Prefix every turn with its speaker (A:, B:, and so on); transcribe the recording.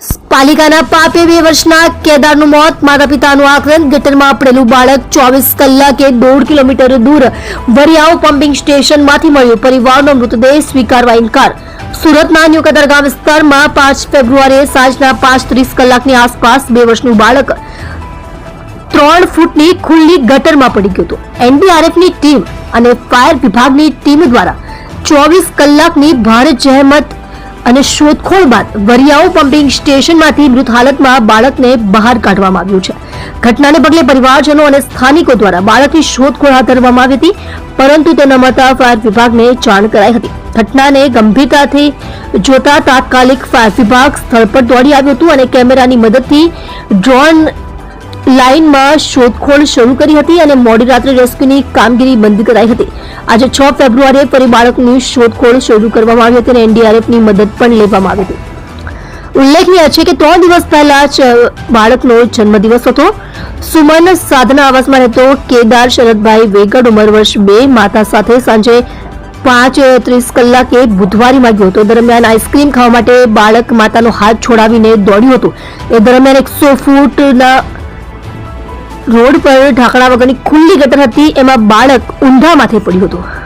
A: પાલિકાના પાપે બે વર્ષના કેદારનું મોત માતા પિતાનું આક્રંદ ગટરમાં પડેલું બાળક ચોવીસ કલાકે દોઢ કિલોમીટર દૂર વરિયાવ પમ્પિંગ સ્ટેશનમાંથી મળ્યું. પરિવારનો મૃતદેહ સ્વીકારવા ઇનકાર. સુરતના ન્યુકદર ગામ વિસ્તારમાં પાંચ ફેબ્રુઆરીએ સાંજના પાંચ ત્રીસ કલાકની આસપાસ બે વર્ષનું બાળક ત્રણ ફૂટની ખુલ્લી ગટરમાં પડી ગયું હતું. એનડીઆરએફની ટીમ અને ફાયર વિભાગની ટીમ દ્વારા ચોવીસ કલાકની ભારે જહેમત અને શોધખોળ બાદ વરિયાઓ પમ્પિંગ સ્ટેશનમાંથી મૃત હાલતમાં બાળકને બહાર કાઢવામાં આવ્યું છે. ઘટનાને પગલે પરિવારજનો અને સ્થાનિકો દ્વારા બાળકની શોધખોળ હાથ ધરવામાં આવી હતી, પરંતુ તે ન મળતા ફાયર વિભાગને જાણ કરાઈ હતી. ઘટનાને ગંભીરતાથી જોતા તાત્કાલિક ફાયર વિભાગ સ્થળ પર દોડી આવ્યું હતું અને કેમેરાની મદદથી ડ્રોન લાઇનમાં શોધખોળ શરૂ કરી હતી અને મોડી રાત્રે રેસ્ક્યુની કામગીરી બંધ કરાઈ હતી. આજે છ ફેબ્રુઆરીએ ફરી બાળકની શોધખોળ શરૂ કરવામાં આવી હતી અને એનડીઆરએફની મદદ પણ લેવામાં આવી હતી. ઉલ્લેખનીય છે કે ત્રણ દિવસ પહેલા જ બાળકનો જન્મદિવસ હતો. સુમન સાધના આવાસમાં રહેતો કેદાર શરદભાઈ વેગડ ઉંમર વર્ષ બે, માતા સાથે સાંજે પાંચ ત્રીસ કલાકે બુધવારીમાં ગયો હતો. દરમિયાન આઈસ્ક્રીમ ખાવા માટે બાળક માતાનો હાથ છોડાવીને દોડ્યું હતું. એ દરમિયાન એકસો ફૂટના રોડ પર ઢાંકણા વગરની ખુલ્લી ગટર હતી એમાં બાળક ઊંધા માથે પડ્યું હતું.